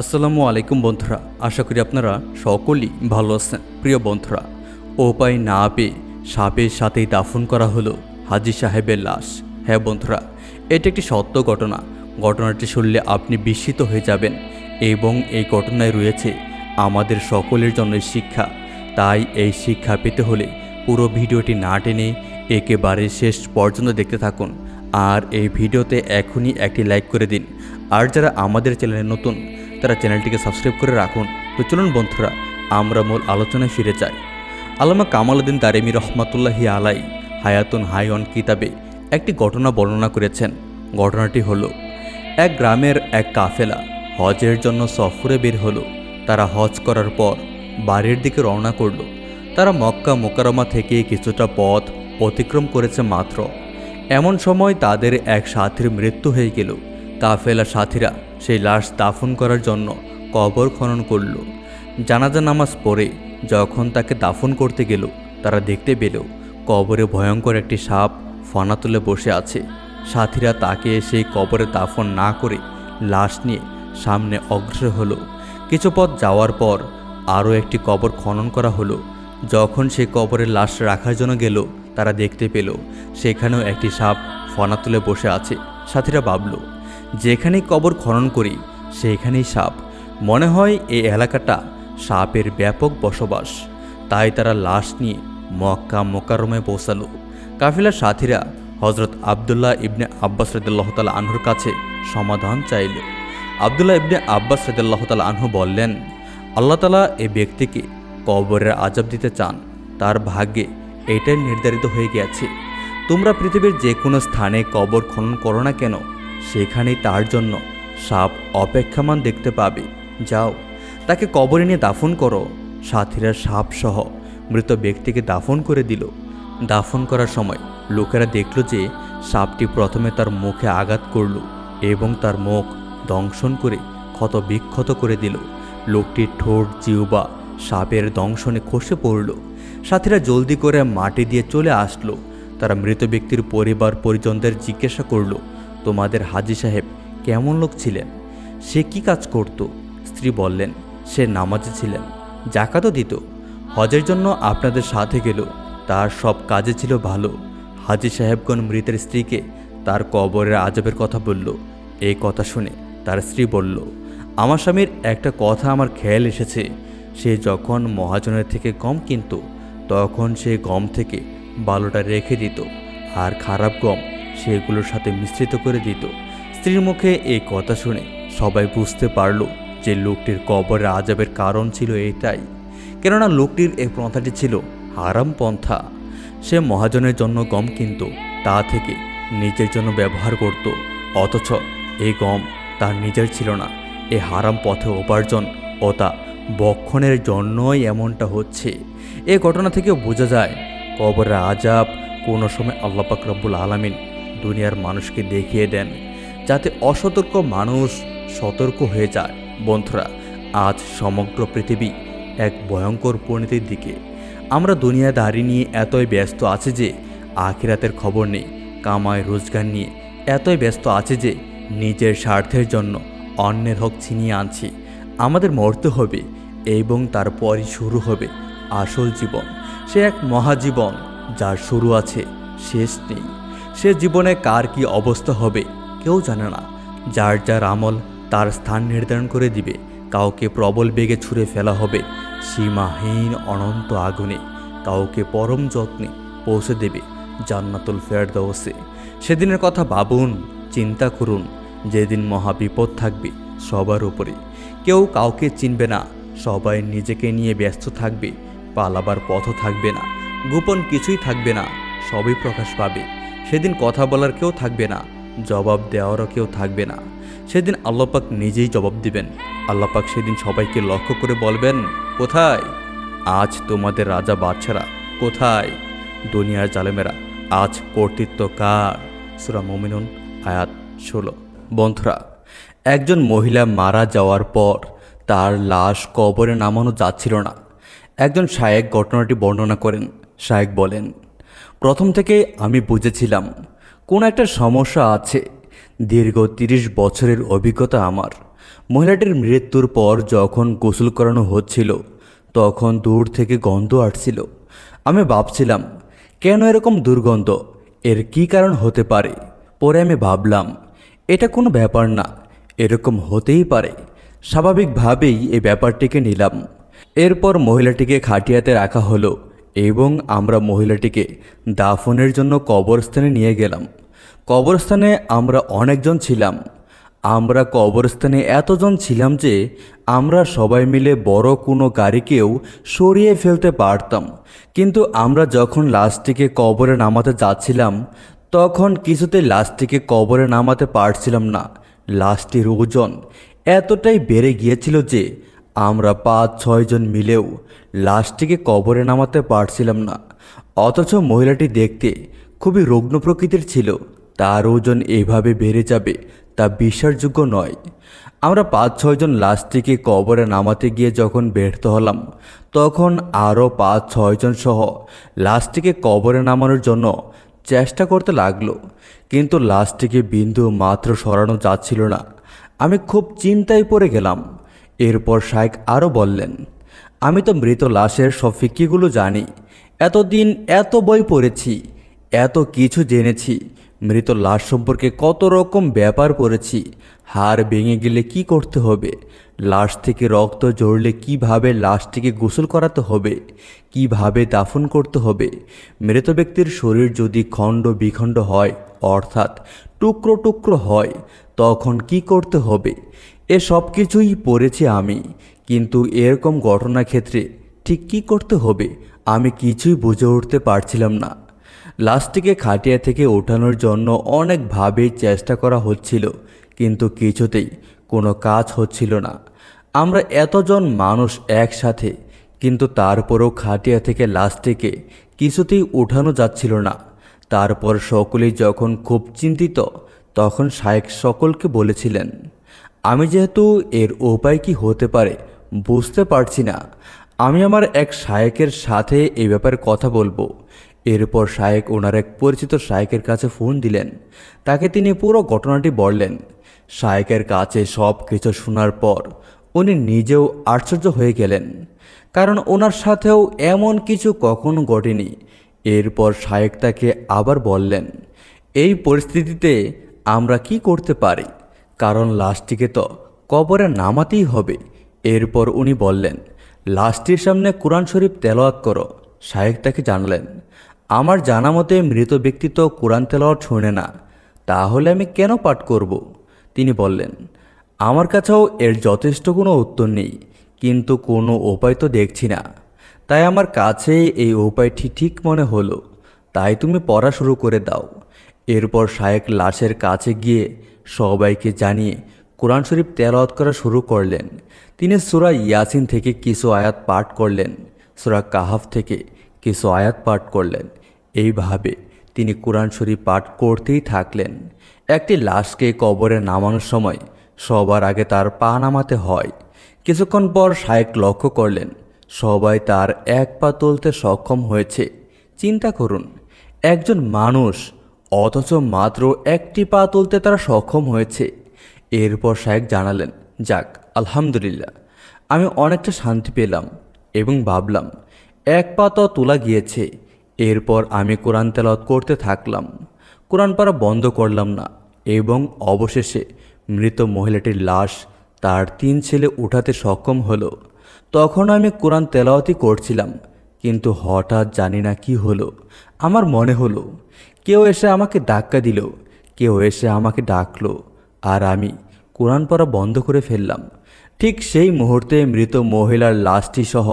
আসসালামু আলাইকুম বন্ধুরা, আশা করি আপনারা সকলেই ভালো আছেন। প্রিয় বন্ধুরা উপায় না পেয়ে সাপের সাথেই দাফন করা হলো হাজি সাহেবের লাশ। হ্যাঁ বন্ধুরা, এটা একটি সত্য ঘটনা। ঘটনাটি শুনলে আপনি বিস্মিত হয়ে যাবেন এবং এই ঘটনায় রয়েছে আমাদের সকলের জন্য শিক্ষা। তাই এই শিক্ষা পেতে হলে পুরো ভিডিওটি না টেনে একেবারে শেষ পর্যন্ত দেখতে থাকুন। আর এই ভিডিওতে এখনই একটি লাইক করে দিন। আর যারা আমাদের চ্যানেলে নতুন তারা চ্যানেলটিকে সাবস্ক্রাইব করে রাখুন। তো চলুন বন্ধুরা, আমরা মূল আলোচনায় ফিরে যাই। আল্লামা কামালউদ্দিন তারেমি রহমাতুল্লাহি আলাই হায়াতুন হাইয়ন কিতাবে একটি ঘটনা বর্ণনা করেছেন। ঘটনাটি হলো, এক গ্রামের এক কাফেলা হজের জন্য সফরে বের হলো। তারা হজ করার পর বাড়ির দিকে রওনা করল। তারা মক্কা মোকারমা থেকে কিছুটা পথ অতিক্রম করেছে মাত্র। এমন সময় তাদের এক সাথীর মৃত্যু হয়ে গেল। কাফেলা সাথীরা সেই লাশ দাফন করার জন্য কবর খনন করল। জানাজা নামাজ পড়ে যখন তাকে দাফন করতে গেল, তারা দেখতে পেল কবরে ভয়ঙ্কর একটি সাপ ফনা তুলে বসে আছে। সাথীরা তাকে সেই কবরে দাফন না করে লাশ নিয়ে সামনে অগ্রসর হলো। কিছু পথ যাওয়ার পর আরও একটি কবর খনন করা হলো। যখন সেই কবরের লাশ রাখার জন্য গেল, তারা দেখতে পেল সেখানেও একটি সাপ ফনা তুলে বসে আছে। সাথীরা ভাবল যেখানেই কবর খনন করি সেইখানেই সাপ। মনে হয় এই এলাকাটা সাপের ব্যাপক বসবাস। তাই তারা লাশ নিয়ে মক্কা মোকারমে পৌঁছালো। কাফিলার সাথীরা হজরত আবদুল্লাহ ইবনে আব্বাস রদুল্লাহ তালা আনহুর কাছে সমাধান চাইল। আবদুল্লাহ ইবনে আব্বাস রদুল্লাহ তালা আনহু বললেন, আল্লাহ তালা এ ব্যক্তিকে কবরের আজাব দিতে চান। তার ভাগ্যে এটাই নির্ধারিত হয়ে গেছে। তোমরা পৃথিবীর যে কোনো স্থানে কবর খনন করো না কেন? সেখানেই তার জন্য সাপ অপেক্ষামান দেখতে পাবে। যাও, তাকে কবরে নিয়ে দাফন করো। সাথীরা সাপ সহ মৃত ব্যক্তিকে দাফন করে দিল। দাফন করার সময় লোকেরা দেখল যে সাপটি প্রথমে তার মুখে আঘাত করল এবং তার মুখ দংশন করে ক্ষত বিক্ষত করে দিল। লোকটির ঠোঁট জিউবা সাপের দংশনে খসে পড়ল। সাথীরা জলদি করে মাটি দিয়ে চলে আসলো। তারা মৃত ব্যক্তির পরিবার পরিজনদের জিজ্ঞাসা করল তোমাদের হাজি সাহেব কেমন লোক ছিলেন? সে কি কাজ করত? স্ত্রী বললেন, সে নামাজে ছিলেন, জাকাতও দিত। হজের জন্য আপনাদের সাথে গেল, তার সব কাজে ছিল ভালো। হাজি সাহেবগণ মৃতের স্ত্রীকে তার কবরের আজবের কথা বলল। এই কথা শুনে তার স্ত্রী বলল, আমার স্বামীর একটা কথা আমার খেয়াল এসেছে। সে যখন মহাজনের থেকে গম কিনত, তখন সে গম থেকে বালোটা রেখে দিত, আর খারাপ গম সেগুলোর সাথে মিশ্রিত করে দিত। স্ত্রীর মুখে এই কথা শুনে সবাই বুঝতে পারল যে লোকটির কবরের আজাবের কারণ ছিল এটাই। কেননা লোকটির এই প্রথাটি ছিল হারাম পন্থা। সে মহাজনের জন্য গম কিনত, তা থেকে নিজের জন্য ব্যবহার করত, অথচ এই গম তার নিজের ছিল না। এ হারাম পথে উপার্জন ও তা বক্ষণের জন্যই এমনটা হচ্ছে। এ ঘটনা থেকে বোঝা যায় কবরের আজাব কোনো সময় আল্লাপাক রব্বুল আলামিন দুনিয়ার মানুষকে দেখিয়ে দেন, যাতে অসতর্ক মানুষ সতর্ক হয়ে যায়। বন্ধুরা, আজ সমগ্র পৃথিবী এক ভয়ঙ্কর পরিণতির দিকে। আমরা দুনিয়াদারি নিয়ে এতই ব্যস্ত আছে যে, আখিরাতের খবর নেই, কামায় রোজগার নিয়ে এতই ব্যস্ত আছে যে, নিজের স্বার্থের জন্য অন্যের হক ছিনিয়ে আনছি। আমাদের মরতে হবে এবং তারপরই শুরু হবে আসল জীবন। সে এক মহাজীবন যার শুরু আছে, শেষ নেই। সে জীবনে কার কি অবস্থা হবে, কেউ জানে না। যার যার আমল, তার স্থান নির্ধারণ করে দিবে। কাউকে প্রবল বেগে ছুঁড়ে ফেলা হবে। সীমাহীন অনন্ত আগুনে কাউকে পরম যত্নে পৌঁছে দেবে জান্নাতুল ফেরদৌসে। সেদিনের কথা ভাবুন, চিন্তা করুন। যেদিন মহাবিপদ থাকবে সবার উপরে। কেউ কাউকে চিনবে না, সবাই নিজেকে নিয়ে ব্যস্ত থাকবে, পালাবার পথও থাকবে না। গোপন কিছুই থাকবে না, সবই প্রকাশ পাবে। সেদিন কথা বলার কেউ থাকবে না, জবাব দেওয়ারও কেউ থাকবে না। সেদিন আল্লাপাক নিজেই জবাব দিবেন। আল্লাপাক সেদিন সবাইকে লক্ষ্য করে বলবেন, কোথায়? আজ তোমাদের রাজা বাচ্চারা কোথায়? দুনিয়ার জালেমেরা, আজ কর্তৃত্ব কার? সুরা মমিনুন, আয়াত ষোলো। বন্ধুরা, একজন মহিলা মারা যাওয়ার পর তার লাশ কবরে নামানো যাচ্ছিল না। একজন শায়েক ঘটনাটি বর্ণনা করেন। শায়েক বলেন প্রথম থেকে আমি বুঝেছিলাম, কোনো একটা সমস্যা আছে। দীর্ঘ তিরিশ বছরের অভিজ্ঞতা আমার। মহিলাটির মৃত্যুর পর যখন গোসল করানো হচ্ছিল, তখন দূর থেকে গন্ধ আসছিল। আমি ভাবছিলাম, কেন এরকম দুর্গন্ধ? এর কি কারণ হতে পারে? পরে আমি ভাবলাম, এটা কোনো ব্যাপার না, এরকম হতেই পারে। স্বাভাবিকভাবেই এই ব্যাপারটিকে নিলাম। এরপর মহিলাটিকে খাটিয়াতে রাখা হলো। এবং আমরা মহিলাটিকে দাফনের জন্য কবরস্থানে নিয়ে গেলাম। কবরস্থানে আমরা অনেকজন ছিলাম। আমরা কবরস্থানে এতজন ছিলাম যে আমরা সবাই মিলে বড় কোনো গাড়িকেও সরিয়ে ফেলতে পারতাম। কিন্তু আমরা যখন লাশটিকে কবরে নামাতে যাচ্ছিলাম, তখন কিছুতে লাশটিকে কবরে নামাতে পারছিলাম না। লাশটির ওজন এতটাই বেড়ে গিয়েছিল যে আমরা পাঁচ ছয়জন মিলেও লাশটিকে কবরে নামাতে পারছিলাম না। অথচ মহিলাটি দেখতে খুবই রুগ্ন প্রকৃতির ছিল। তার ওজন এভাবে বেড়ে যাবে তা বিশ্বাসযোগ্য নয়। আমরা পাঁচ ছয়জন লাশটিকে কবরে নামাতে গিয়ে যখন ব্যর্থ হলাম, তখন আরও পাঁচ ছয়জন সহ লাশটিকে কবরে নামানোর জন্য চেষ্টা করতে লাগল। কিন্তু লাশটিকে বিন্দু মাত্র সরানো যাচ্ছিল না। আমি খুব চিন্তায় পড়ে গেলাম। এরপর শাইক আরও বললেন, আমি তো মৃত লাশের সব ফিকিগুলো জানি। এতদিন এত বই পড়েছি, এত কিছু জেনেছি। মৃত লাশ সম্পর্কে কত রকম ব্যাপার পড়েছি। হাড় ভেঙে গেলে কি করতে হবে? লাশ থেকে রক্ত জড়লে কীভাবে লাশটিকে গোসল করাতে হবে? কীভাবে দাফন করতে হবে? মৃত ব্যক্তির শরীর যদি খণ্ড বিখণ্ড হয়, অর্থাৎ টুকরো টুকরো হয়, তখন কি করতে হবে? এ সব কিছুই পড়েছি আমি। কিন্তু এরকম ঘটনা ক্ষেত্রে ঠিক কি করতে হবে, আমি কিছুই বুঝে উঠতে পারছিলাম না। লাশটিকে খাটিয়া থেকে ওঠানোর জন্য অনেকভাবেই চেষ্টা করা হচ্ছিল, কিন্তু কিছুতেই কোনো কাজ হচ্ছিল না। আমরা এতজন মানুষ একসাথে, কিন্তু তারপরেও খাটিয়া থেকে লাশটিকে কিছুতেই উঠানো যাচ্ছিল না। তারপর সকলেই যখন খুব চিন্তিত, তখন শায়েক সকলকে বলেছিলেন আমি যেহেতু এর উপায় কি হতে পারে, বুঝতে পারছি না। আমি আমার এক শায়েকের সাথে এই ব্যাপারে কথা বলব। এরপর শায়েক ওনার এক পরিচিত শায়েকের কাছে ফোন দিলেন। তাকে তিনি পুরো ঘটনাটি বললেন। শায়েকের কাছে সব কিছু শোনার পর উনি নিজেও আশ্চর্য হয়ে গেলেন। কারণ ওনার সাথেও এমন কিছু কখনো ঘটেনি। এরপর শায়েক তাকে আবার বললেন, এই পরিস্থিতিতে আমরা কি করতে পারি? কারণ লাশটিকে তো কবরে নামাতেই হবে। এরপর উনি বললেন, লাশটির সামনে কোরআন শরীফ তেলাওয়াত করো। শায়েক তাকে জানালেন, আমার জানা মতে মৃত ব্যক্তি তো কোরআন তেলাওয়াত শোনে না, তাহলে আমি কেন পাঠ করব? তিনি বললেন, আমার কাছেও এর যথেষ্ট কোনো উত্তর নেই, কিন্তু কোনো উপায় তো দেখছি না। তাই আমার কাছে এই উপায়টি ঠিক মনে হলো। তাই তুমি পড়া শুরু করে দাও। এরপর শায়েক লাশের কাছে গিয়ে সবাইকে জানিয়ে কোরআন শরীফ তেলাওয়াত করা শুরু করলেন। তিনি সুরা ইয়াসিন থেকে কিছু আয়াত পাঠ করলেন। সুরা কাহাফ থেকে কিছু আয়াত পাঠ করলেন। এইভাবে তিনি কোরআন শরীফ পাঠ করতেই থাকলেন। একটি লাশকে কবরে নামানোর সময় সবার আগে তার পা নামাতে হয়। কিছুক্ষণ পর শায়েক লক্ষ্য করলেন, সবাই তার এক পা তুলতে সক্ষম হয়েছে। চিন্তা করুন, একজন মানুষ অথচ মাত্র একটি পা তুলতে তারা সক্ষম হয়েছে। এরপর শায়েক জানালেন, যাক, আলহামদুলিল্লাহ, আমি অনেকটা শান্তি পেলাম এবং ভাবলাম, এক পা তো তোলা গিয়েছে। এরপর আমি কোরআন তেলাওয়াত করতে থাকলাম। কোরআন পাড়া বন্ধ করলাম না এবং অবশেষে মৃত মহিলাটির লাশ তার তিন ছেলে উঠাতে সক্ষম হলো। তখন আমি কোরআন তেলাওয়াতি করছিলাম, কিন্তু হঠাৎ জানি না কি হলো। আমার মনে হলো কেউ এসে আমাকে ধাক্কা দিল, কেউ এসে আমাকে ডাকলো, আর আমি কোরআন পড়া বন্ধ করে ফেললাম। ঠিক সেই মুহূর্তে মৃত মহিলার লাশটি সহ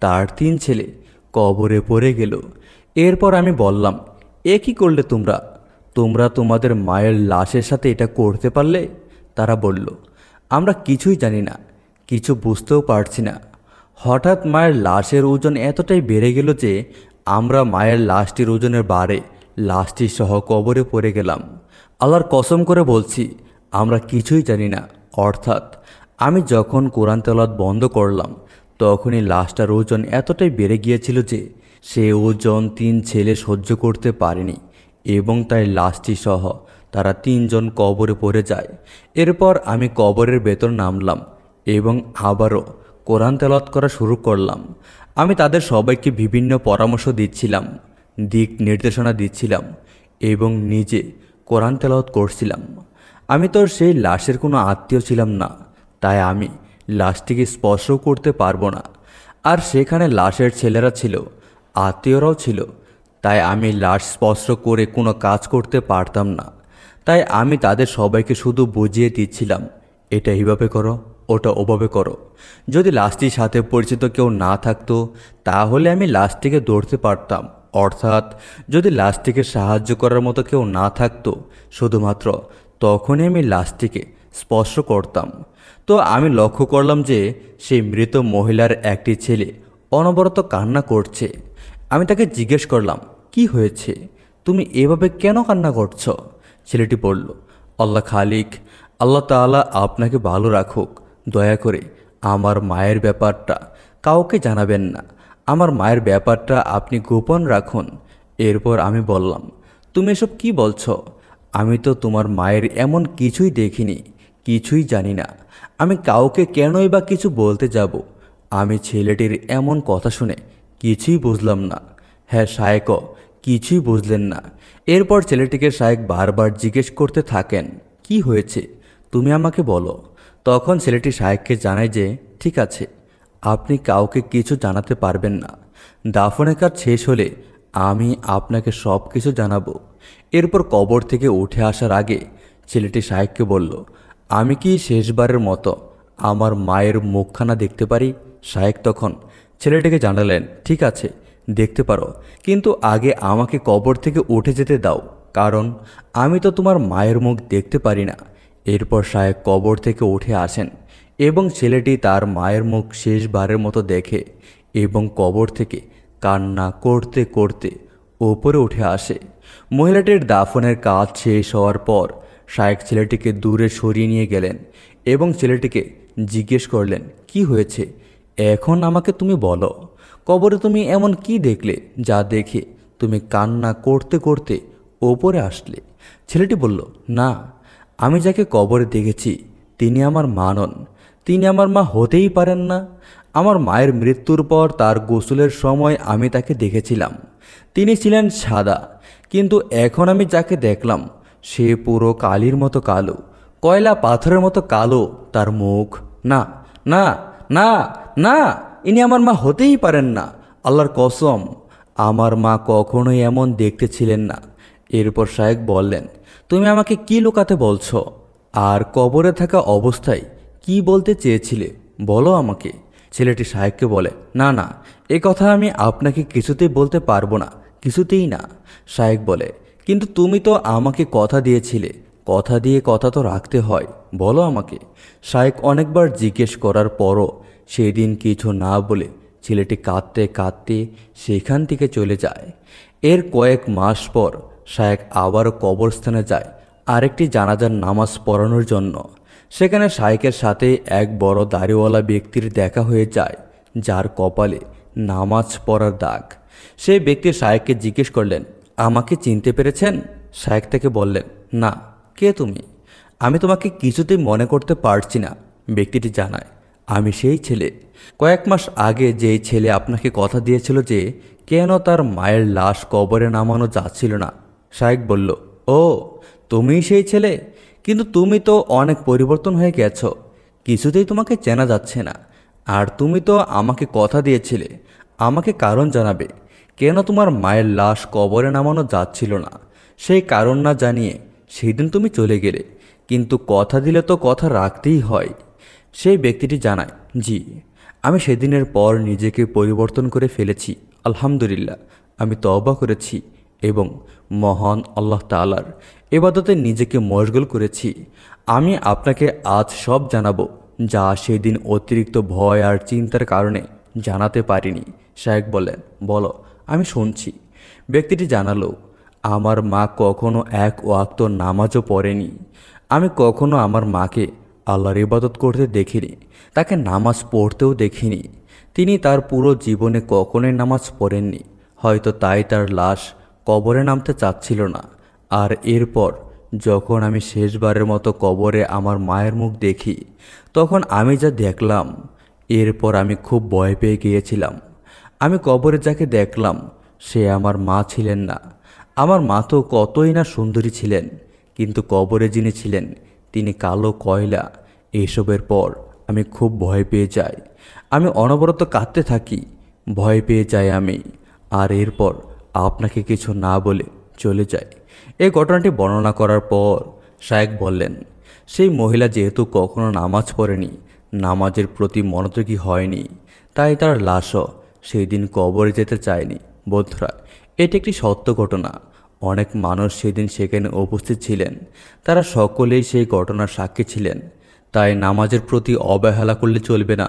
তার তিন ছেলে কবরে পড়ে গেল। এরপর আমি বললাম, এ কি করলে তোমরা? তোমরা তোমাদের মায়ের লাশের সাথে এটা করতে পারলে? তারা বলল, আমরা কিছুই জানি না, কিছু বুঝতেও পারছি না। হঠাৎ মায়ের লাশের ওজন এতটাই বেড়ে গেল যে আমরা মায়ের লাশটির ওজনের বারে লাশটি সহ কবরে পড়ে গেলাম। আল্লাহর কসম করে বলছি, আমরা কিছুই জানি না। অর্থাৎ, আমি যখন কোরআন তেলাওয়াত বন্ধ করলাম, তখনই লাশটার ওজন এতটাই বেড়ে গিয়েছিল যে, সে ওজন তিন ছেলে সহ্য করতে পারেনি এবং তাই লাশটি সহ তারা তিনজন কবরে পড়ে যায়। এরপর আমি কবরের ভেতর নামলাম এবং আবারও কোরআন তেলত করা শুরু করলাম। আমি তাদের সবাইকে বিভিন্ন পরামর্শ দিচ্ছিলাম। দিক নির্দেশনা দিচ্ছিলাম এবং নিজে কোরআন তেলাওয়াত করছিলাম। আমি তো সেই লাশের কোনো আত্মীয় ছিলাম না, তাই আমি লাশটিকে স্পর্শ করতে পারব না। আর সেখানে লাশের ছেলেরা ছিল, আত্মীয়রাও ছিল, তাই আমি লাশ স্পর্শ করে কোনো কাজ করতে পারতাম না। তাই আমি তাদের সবাইকে শুধু বুঝিয়ে দিচ্ছিলাম, এটা এইভাবে করো, ওটা ওভাবে করো। যদি লাশটির সাথে পরিচিত কেউ না থাকতো, তাহলে আমি লাশটিকে ধরতে পারতাম। অর্থাৎ যদি লাশটিকে সাহায্য করার মতো কেউ না থাকতো, শুধুমাত্র তখনই আমি লাশটিকে স্পর্শ করতাম। তো আমি লক্ষ্য করলাম যে সেই মৃত মহিলার একটি ছেলে অনবরত কান্না করছে। আমি তাকে জিজ্ঞেস করলাম, কি হয়েছে? তুমি এভাবে কেন কান্না করছ? ছেলেটি বলল, আল্লাহ খালিক, আল্লাহ তাআলা আপনাকে ভালো রাখুক। দয়া করে আমার মায়ের ব্যাপারটা কাউকে জানাবেন না। আমার মায়ের ব্যাপারটা আপনি গোপন রাখুন, এরপর আমি বললাম, তুমি এসব কি বলছ? আমি তো তোমার মায়ের এমন কিছুই দেখিনি, কিছুই জানি না। আমি কাউকে কেনই বা কিছু বলতে যাব? আমি ছেলেটির এমন কথা শুনে কিছুই বুঝলাম না। হ্যাঁ শায়েক কিছুই বুঝলেন না। এরপর ছেলেটিকে শায়েক বারবার জিজ্ঞেস করতে থাকেন, কি হয়েছে? তুমি আমাকে বলো। তখন ছেলেটি শায়েককে জানায় যে, ঠিক আছে আপনি কাউকে কিছু জানাতে পারবেন না। দাফনের কাজ শেষ হলে আমি আপনাকে সব কিছু জানাব। এরপর কবর থেকে উঠে আসার আগে ছেলেটি সাহেবকে বলল, আমি কি শেষবারের মতো আমার মায়ের মুখখানা দেখতে পারি? শায়েক তখন ছেলেটিকে জানালেন, ঠিক আছে, দেখতে পারো। কিন্তু আগে আমাকে কবর থেকে উঠে যেতে দাও, কারণ আমি তো তোমার মায়ের মুখ দেখতে পারি না। এরপর শায়েক কবর থেকে উঠে আসেন। এবং ছেলেটি তার মায়ের মুখ শেষবারের মতো দেখে এবং কবর থেকে কান্না করতে করতে ওপরে উঠে আসে। মহিলাটির দাফনের কাজ শেষ হওয়ার পর শায়েক ছেলেটিকে দূরে সরিয়ে নিয়ে গেলেন এবং ছেলেটিকে জিজ্ঞেস করলেন, কি হয়েছে? এখন আমাকে তুমি বলো, কবরে তুমি এমন কি দেখলে যা দেখে তুমি কান্না করতে করতে ওপরে আসলে? ছেলেটি বলল, না, আমি যাকে কবরে দেখেছি, তিনি আমার মা নন। তিনি আমার মা হতেই পারেন না। আমার মায়ের মৃত্যুর পর তার গোসলের সময় আমি তাকে দেখেছিলাম। তিনি ছিলেন সাদা, কিন্তু এখন আমি যাকে দেখলাম, সে পুরো কালির মতো কালো, কয়লা পাথরের মতো কালো, তার মুখ, না না না না, ইনি আমার মা হতেই পারেন না। আল্লাহর কসম, আমার মা কখনোই এমন দেখতে ছিলেন না। এরপর শায়েক বললেন, তুমি আমাকে কি লুকাতে বলছো? আর কবরে থাকা অবস্থায় কি বলতে চেয়েছিলে? বলো আমাকে। ছেলেটি সাহেবকে বলে, না না, এ কথা আমি আপনাকে কিছুতেই বলতে পারব না, কিছুতেই না। শায়েক বলে, কিন্তু তুমি তো আমাকে কথা দিয়েছিলে, কথা দিয়ে কথা তো রাখতে হয়, বলো আমাকে। শায়েক অনেকবার জিজ্ঞেস করার পরও সেদিন কিছু না বলে ছেলেটি কাঁদতে কাঁদতে সেখান থেকে চলে যায়। এর কয়েক মাস পর শায়েক আবারও কবরস্থানে যায়, আরেকটি জানাজার নামাজ পড়ানোর জন্য। সেখানে শায়েকের সাথে এক বড় দাড়িওয়ালা ব্যক্তির দেখা হয়ে যায়, যার কপালে নামাজ পড়ার দাগ। সেই ব্যক্তি শায়েককে জিজ্ঞেস করলেন, আমাকে চিনতে পেরেছেন? শায়েক থেকে বললেন, না, কে তুমি? আমি তোমাকে কিছুতেই মনে করতে পারছি না। ব্যক্তিটি জানায়, আমি সেই ছেলে। কয়েক মাস আগে যেই ছেলে আপনাকে কথা দিয়েছিল যে কেন তার মায়ের লাশ কবরে নামানো যাচ্ছিল না শায়েক বলল, ও, তুমিই সেই ছেলে? কিন্তু তুমি তো অনেক পরিবর্তন হয়ে গেছো। কিছুতেই তোমাকে চেনা যাচ্ছে না। আর তুমি তো আমাকে কথা দিয়েছিলে, আমাকে কারণ জানাবে। কেন তোমার মায়ের লাশ কবরে নামানো যাচ্ছিল না? সেই কারণ না জানিয়ে সেদিন তুমি চলে গেলে। কিন্তু কথা দিলে তো কথা রাখতেই হয়। সেই ব্যক্তিটি জানায়, জি, আমি সেদিনের পর নিজেকে পরিবর্তন করে ফেলেছি। আলহামদুলিল্লাহ, আমি তওবা করেছি। এবং মহান আল্লাহ তালার এবাদতে নিজেকে মশগুল করেছি। আমি আপনাকে আজ সব জানাব, যা সেদিন অতিরিক্ত ভয় আর চিন্তার কারণে জানাতে পারিনি। শায়েক বলেন, বলো, আমি শুনছি। ব্যক্তিটি জানালো, আমার মা কখনো এক ওয়াক্ত নামাজও পড়েনি। আমি কখনো আমার মাকে আল্লাহর ইবাদত করতে দেখিনি, তাকে নামাজ পড়তেও দেখিনি। তিনি তার পুরো জীবনে কখনোই নামাজ পড়েননি। হয়তো তাই তার লাশ কবরে নামতে চাচ্ছিল না। আর এরপর, যখন আমি শেষবারের মতো কবরে আমার মায়ের মুখ দেখি, তখন আমি যা দেখলাম, এরপর আমি খুব ভয় পেয়ে গিয়েছিলাম। আমি কবরে যাকে দেখলাম, সে আমার মা ছিলেন না। আমার মা তো কতই না সুন্দরী ছিলেন, কিন্তু কবরে যিনি ছিলেন, তিনি কালো কয়লা। এসবের পর আমি খুব ভয় পেয়ে যাই। আমি অনবরত কাঁদতে থাকি, ভয় পেয়ে যাই আমি। আর এরপর আপনাকে কিছু না বলে চলে যায়। এই ঘটনাটি বর্ণনা করার পর শায়েক বললেন, সেই মহিলা যেহেতু কখনো নামাজ পড়েনি, নামাজের প্রতি মনোযোগী হয়নি, তাই তার লাশও সেই দিন কবরে যেতে চায়নি। বন্ধুরা, এটি একটি সত্য ঘটনা। অনেক মানুষ সেদিন সেখানে উপস্থিত ছিলেন। তারা সকলেই সেই ঘটনার সাক্ষী ছিলেন। তাই নামাজের প্রতি অবহেলা করলে চলবে না।